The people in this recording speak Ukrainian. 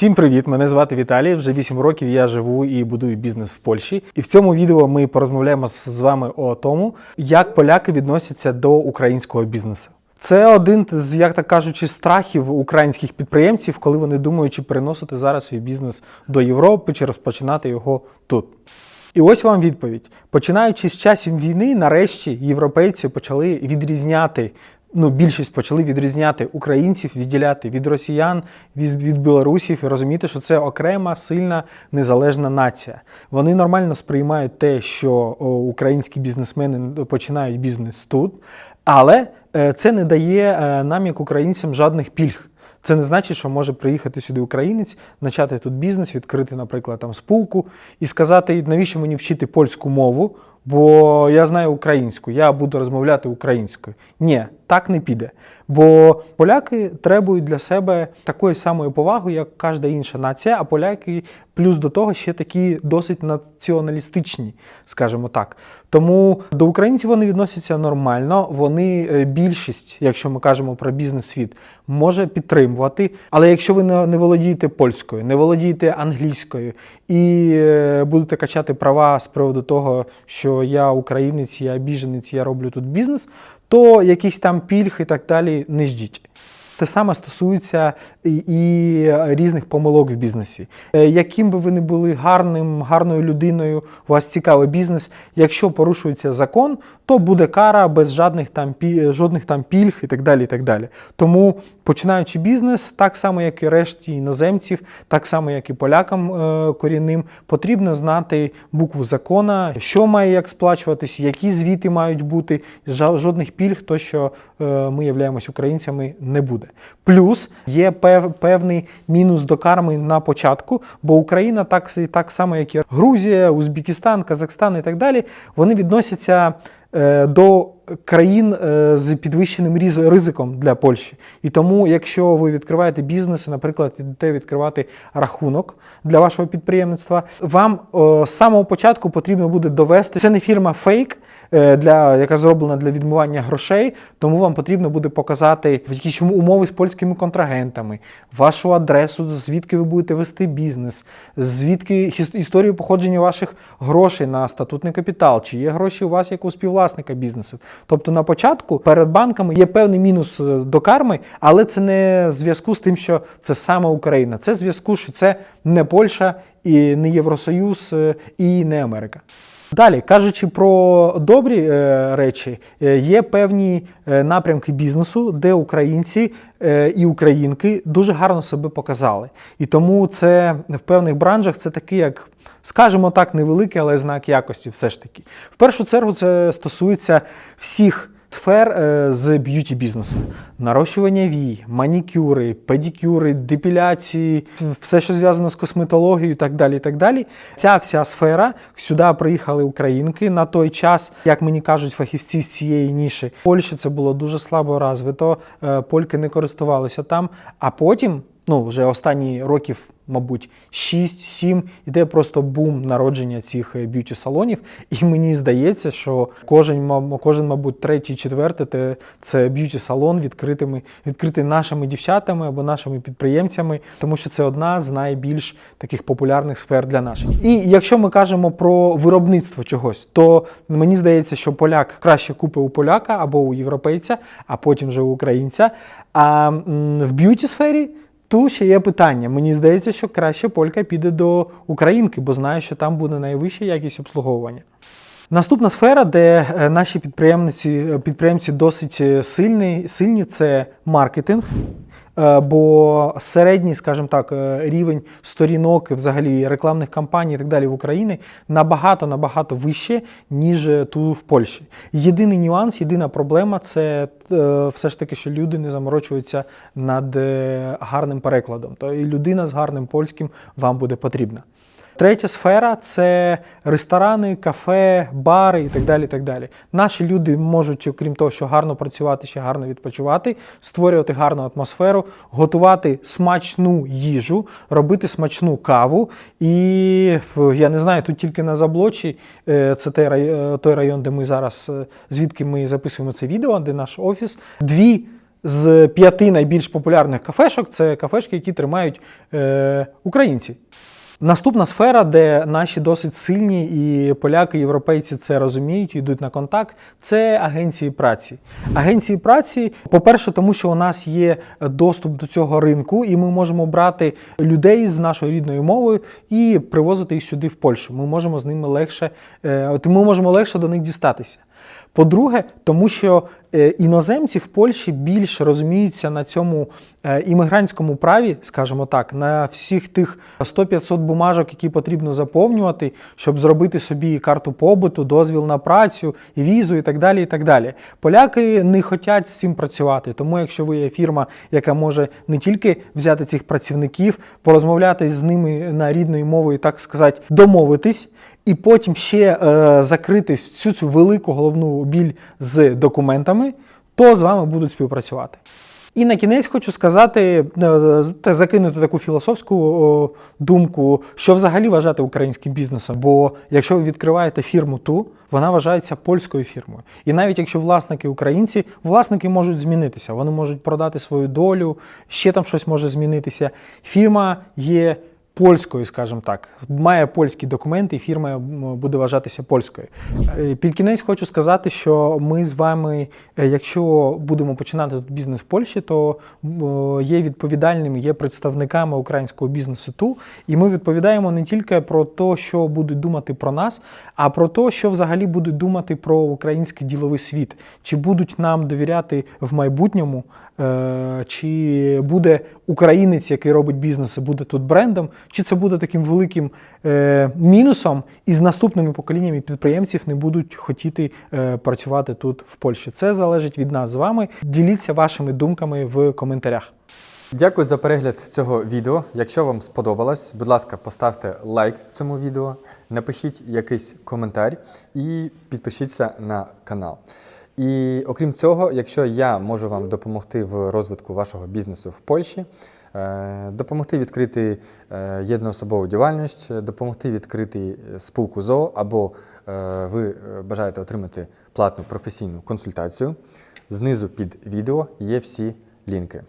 Всім привіт! Мене звати Віталій. Вже 8 років я живу і будую бізнес в Польщі. І в цьому відео ми порозмовляємо з вами о тому, як поляки відносяться до українського бізнесу. Це один з, як так кажучи, страхів українських підприємців, коли вони думають, чи переносити зараз свій бізнес до Європи, чи розпочинати його тут. І ось вам відповідь. Починаючи з часів війни, нарешті європейці почали відрізняти. Ну, більшість почали відрізняти українців, відділяти від росіян, від, від білорусів і розуміти, що це окрема, сильна, незалежна нація. Вони нормально сприймають те, що українські бізнесмени починають бізнес тут, але е, це не дає е, нам, як українцям, жодних пільг. Це не значить, що може приїхати сюди українець, почати тут бізнес, відкрити, наприклад, там спілку і сказати, навіщо мені вчити польську мову, бо я знаю українську, я буду розмовляти українською. Ні, так не піде. Бо поляки требують для себе такої самої поваги, як кожна інша нація, а поляки плюс до того ще такі досить націоналістичні, скажімо так. Тому до українців вони відносяться нормально. Вони е, більшість, якщо ми кажемо про бізнес-світ, може підтримувати. Але якщо ви не володієте польською, не володієте англійською і е, будете качати права з приводу того, що я українець, я біженець, я роблю тут бізнес, то якісь там пільг і так далі не ждіть. Те саме стосується і, і різних помилок в бізнесі. Е, Яким би ви не були гарним, гарною людиною, у вас цікавий бізнес. Якщо порушується закон, то буде кара без жодних там жодних там пільг і так далі. І так далі. Тому починаючи бізнес, так само як і решті іноземців, так само як і полякам е, корінним, потрібно знати букву закона, що має як сплачуватись, які звіти мають бути. Жодних пільг, то що е, ми являємось українцями, не буде. Плюс є пев, певний мінус до карми на початку, бо Україна, так, так само, як і Грузія, Узбекистан, Казахстан і так далі, вони відносяться е, до країн е, з підвищеним різ- ризиком для Польщі. І тому, якщо ви відкриваєте бізнес, наприклад, йдете відкривати рахунок для вашого підприємництва, вам е, з самого початку потрібно буде довести. Це не фірма фейк, для, яка зроблена для відмивання грошей, тому вам потрібно буде показати якісь умови з польськими контрагентами, вашу адресу, звідки ви будете вести бізнес, звідки історію походження ваших грошей на статутний капітал, чи є гроші у вас як у співвласника бізнесу. Тобто на початку перед банками є певний мінус е, до карми, але це не зв'язку з тим, що це саме Україна. Це зв'язку, що це не Польща і не Євросоюз е, і не Америка. Далі, кажучи про добрі е, речі, е, є певні е, напрямки бізнесу, де українці і українки дуже гарно себе показали. І тому це в певних бранжах це такий, як, скажімо так, невеликий, але знак якості все ж таки. В першу чергу це стосується всіх. Сфер е, з б'юті бізнесу, нарощування вій, манікюри, педикюри, депіляції, все, що зв'язано з косметологією, і так далі. і так далі. Ця вся сфера сюди приїхали українки на той час, як мені кажуть, фахівці з цієї ніші. В Польщі це було дуже слабо розвито, е, польки не користувалися там. А потім, ну вже останні років, мабуть, 6-7, іде просто бум народження цих е, б'юті-салонів. І мені здається, що кожен, кожен мабуть, третій, четвертий це б'юті-салон відкритими, відкритий нашими дівчатами або нашими підприємцями, тому що це одна з найбільш таких популярних сфер для наших. І якщо ми кажемо про виробництво чогось, то мені здається, що поляк краще купить у поляка або у європейця, а потім вже у українця. А в б'юті сфері. Тут ще є питання. Мені здається, що краще полька піде до українки, бо знає, що там буде найвища якість обслуговування. Наступна сфера, де е, наші підприємці, підприємці досить е, сильні, сильні це маркетинг. Е, Бо середній, скажімо так, е, рівень сторінок, взагалі рекламних кампаній і так далі в Україні набагато набагато вище, ніж ту тут в Польщі. Єдиний нюанс, єдина проблема це е, все ж таки, що люди не заморочуються над е, гарним перекладом. То і людина з гарним польським вам буде потрібна. Третя сфера це ресторани, кафе, бари і так далі. і так далі. Наші люди можуть, окрім того, що гарно працювати, ще гарно відпочивати, створювати гарну атмосферу, готувати смачну їжу, робити смачну каву. І я не знаю, тут тільки на заблочі е, це е, той район, де ми зараз, е, звідки ми записуємо це відео, де наш офіс. Дві з п'яти найбільш популярних кафешок це кафешки, які тримають е, українці. Наступна сфера, де наші досить сильні, і поляки, і європейці це розуміють, йдуть на контакт, це агенції праці. Агенції праці, по-перше, тому що у нас є доступ до цього ринку, і ми можемо брати людей з нашою рідною мовою і привозити їх сюди в Польщу. Ми можемо з ними легше, е, ми можемо легше до них дістатися. По-друге, тому що е, іноземці в Польщі більш розуміються на цьому е, іммігрантському праві, скажімо так, на всіх тих 100-500 бумажок, які потрібно заповнювати, щоб зробити собі карту побуту, дозвіл на працю, візу і так далі. і так далі. Поляки не хочуть з цим працювати. Тому, якщо ви є фірма, яка може не тільки взяти цих працівників, порозмовляти з ними на рідною мовою, так сказати, домовитись. І потім ще е, закрити всю цю велику головну біль з документами, то з вами будуть співпрацювати. І на кінець хочу сказати, е, закинути таку філософську думку, що взагалі вважати українським бізнесом. Бо якщо ви відкриваєте фірму ту, вона вважається польською фірмою. І навіть якщо власники українці, власники можуть змінитися, вони можуть продати свою долю, ще там щось може змінитися. Фірма є польською, скажімо так, має польські документи, і фірма буде вважатися польською. Е, Під кінець хочу сказати, що ми з вами, е, якщо будемо починати тут бізнес в Польщі, то є відповідальними, є представниками українського бізнесу ту, і ми відповідаємо не тільки про те, що будуть думати про нас, а про те, що взагалі будуть думати про український діловий світ, чи будуть нам довіряти в майбутньому. Е, Чи буде українець, який робить бізнес, буде тут брендом, чи це буде таким великим е, мінусом, і з наступними поколіннями підприємців не будуть хотіти е, працювати тут в Польщі. Це залежить від нас з вами. Діліться вашими думками в коментарях. Дякую за перегляд цього відео. Якщо вам сподобалось, будь ласка, поставте лайк цьому відео, напишіть якийсь коментар і підпишіться на канал. І окрім цього, якщо я можу вам допомогти в розвитку вашого бізнесу в Польщі, допомогти відкрити е, єдноособову діяльність, допомогти відкрити спілку ЗОО, або е, ви е, бажаєте отримати платну професійну консультацію, знизу під відео є всі лінки.